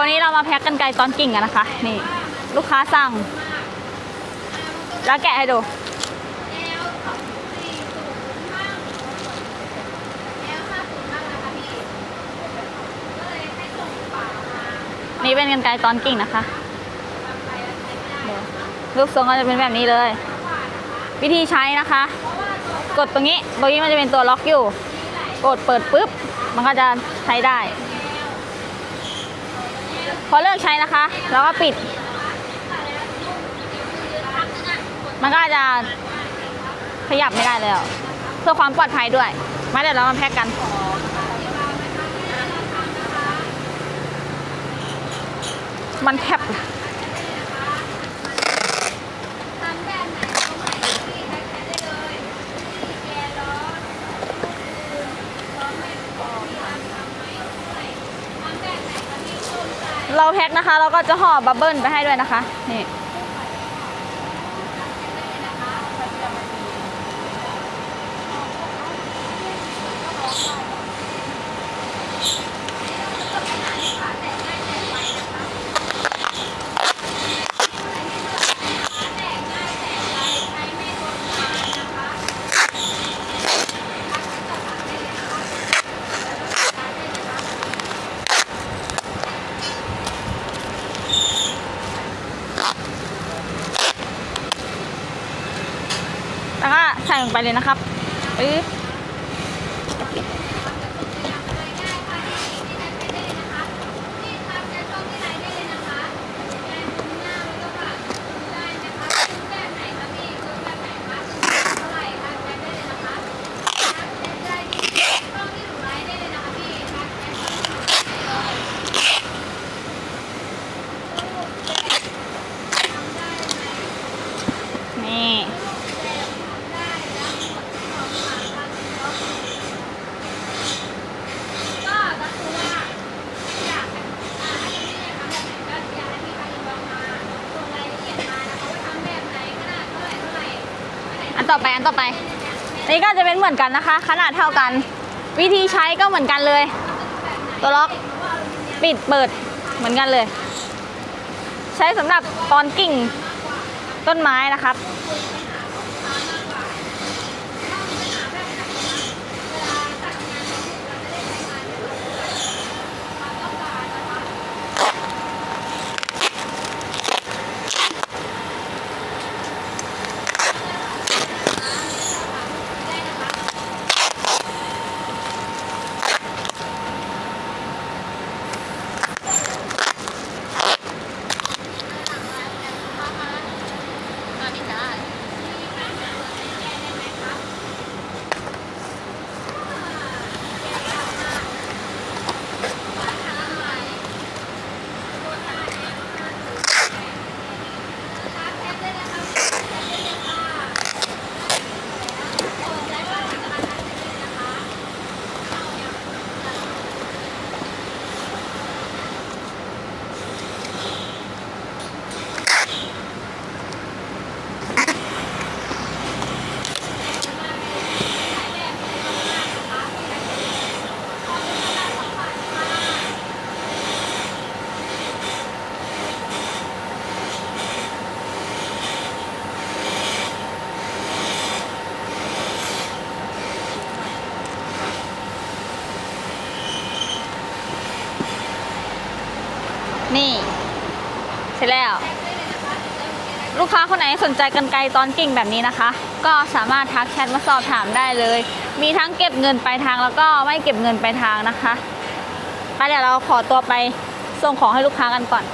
วันนี้เรามาแพ็กกันไกลตอนกิ่งกันนะคะ นี่ ลูกค้าสั่ง แล้วแกะให้ดู นี่เป็นกันไกลตอนกิ่งนะคะรูปทรงก็จะเป็นแบบนี้เลย วิธีใช้นะคะ กดตรงนี้ตรงนี้มันจะเป็นตัวล็อกอยู่ กดเปิดปุ๊บ มันก็จะใช้ได้ พอเลิกใช้นะคะแล้วก็ปิด มันก็จะขยับไม่ได้แล้วเพื่อความปลอดภัยด้วย มาเดี๋ยวเรามาแพ็กกันมันแคบ เราแพ็คนะคะ เราก็จะห่อบับเบิ้ลไปให้ด้วยนะคะ นี่ แล้วก็ใส่ลงไปเลยนะครับปึ๊บนี่ อัน ต่อไปอันต่อไปอันนี้ก็จะเป็นเหมือนกันนะคะ ขนาดเท่ากัน วิธีใช้ก็เหมือนกันเลย ตัวล็อกปิดเปิดเหมือนกันเลย ใช้สำหรับตอนกิ่งต้นไม้นะครับ นี่ เสร็จแล้ว ลูกค้าคนไหนสนใจกันไกลตอนกิ่งแบบนี้นะคะ ก็สามารถทักแชทมาสอบถามได้เลย มีทั้งเก็บเงินปลายทางแล้วก็ไม่เก็บเงินปลายทางนะคะไปเดี๋ยวเราขอตัวไปส่งของให้ลูกค้ากันก่อน